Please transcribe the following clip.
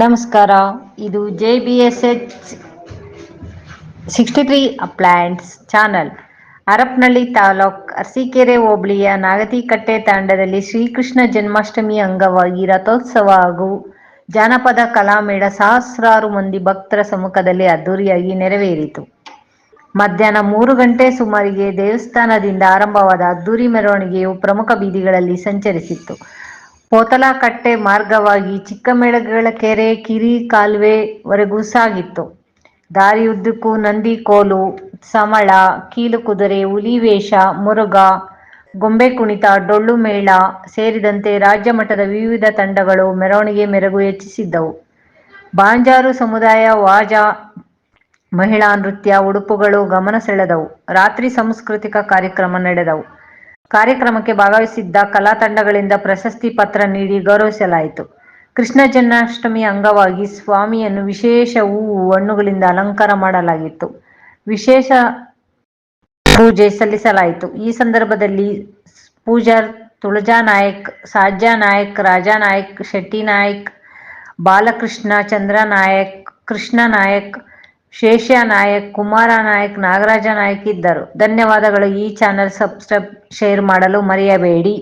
ನಮಸ್ಕಾರ, ಇದು J B S H sixty three appliances channel Harapanahalli taluk Arasikere ಹೋಬಳಿಯ ನಾಗತಿಕಟ್ಟೆ ತಾಂಡದಲ್ಲಿ ಶ್ರೀಕೃಷ್ಣ ಜನ್ಮಾಷ್ಟಮಿ ಅಂಗವಾಗಿ ರಥೋತ್ಸವ ಹಾಗೂ ಜಾನಪದ ಕಲಾಮೇಳ ಸಹಸ್ರಾರು ಮಂದಿ ಭಕ್ತರ ಸಮ್ಮುಖದಲ್ಲಿ ಅದ್ದೂರಿಯಾಗಿ ನೆರವೇರಿತು. ಮಧ್ಯಾಹ್ನ ಮೂರು ಗಂಟೆ ಸುಮಾರಿಗೆ ದೇವಸ್ಥಾನದಿಂದ ಆರಂಭವಾದ ಅದ್ದೂರಿ ಮೆರವಣಿಗೆಯು ಪ್ರಮುಖ ಬೀದಿಗಳಲ್ಲಿ ಸಂಚರಿಸಿತ್ತು. ಪೋತಲಕಟ್ಟೆ ಮಾರ್ಗವಾಗಿ ಚಿಕ್ಕಮೆಳಗೆರೆ ಕಿರಿ ಕಾಲುವೆವರೆಗೂ ಸಾಗಿತ್ತು. ದಾರಿಯುದ್ದಕ್ಕೂ ನಂದಿ, ಕೋಲು, ಸಮಳ, ಕೀಲು ಕುದುರೆ, ಹುಲಿ ವೇಷ ಮುರುಗ ಗೊಂಬೆ ಕುಣಿತ, ಡೊಳ್ಳು ಮೇಳ ಸೇರಿದಂತೆ ರಾಜ್ಯ ಮಟ್ಟದ ವಿವಿಧ ತಂಡಗಳು ಮೆರವಣಿಗೆ ಮೆರಗು ಹೆಚ್ಚಿಸಿದ್ದವು. ಬಾಂಜಾರು ಸಮುದಾಯ, ವಾಜ, ಮಹಿಳಾ ನೃತ್ಯ, ಉಡುಪುಗಳು ಗಮನ ಸೆಳೆದವು. ರಾತ್ರಿ ಸಾಂಸ್ಕೃತಿಕ ಕಾರ್ಯಕ್ರಮ ನಡೆದವು. ಕಾರ್ಯಕ್ರಮಕ್ಕೆ ಭಾಗವಹಿಸಿದ್ದ ಕಲಾ ತಂಡಗಳಿಂದ ಪ್ರಶಸ್ತಿ ಪತ್ರ ನೀಡಿ ಗೌರವಿಸಲಾಯಿತು. ಕೃಷ್ಣ ಜನ್ಮಾಷ್ಟಮಿ ಅಂಗವಾಗಿ ಸ್ವಾಮಿಯನ್ನು ವಿಶೇಷ ಹೂವು ಹಣ್ಣುಗಳಿಂದ ಅಲಂಕಾರ ಮಾಡಲಾಗಿತ್ತು. ವಿಶೇಷ ಪೂಜೆ ಸಲ್ಲಿಸಲಾಯಿತು. ಈ ಸಂದರ್ಭದಲ್ಲಿ ಪೂಜಾರ್ ತುಳಜಾ ನಾಯಕ್ ಸಾಜ್ಯಾ ನಾಯಕ್, ರಾಜಾ ನಾಯಕ್, ಶೆಟ್ಟಿ ನಾಯಕ್, ಬಾಲಕೃಷ್ಣ ಚಂದ್ರ ನಾಯಕ್ ಕೃಷ್ಣ ನಾಯಕ್ ಶೇಷ್ಯ ನಾಯಕ್ ಕುಮಾರ ನಾಯಕ್ ನಾಗರಾಜ ನಾಯಕ್ ಇದ್ದರು. ಧನ್ಯವಾದಗಳು. ಈ ಚಾನೆಲ್ ಸಬ್ಸ್ಕ್ರೈಬ್ ಶೇರ್ ಮಾಡಲು ಮರೆಯಬೇಡಿ.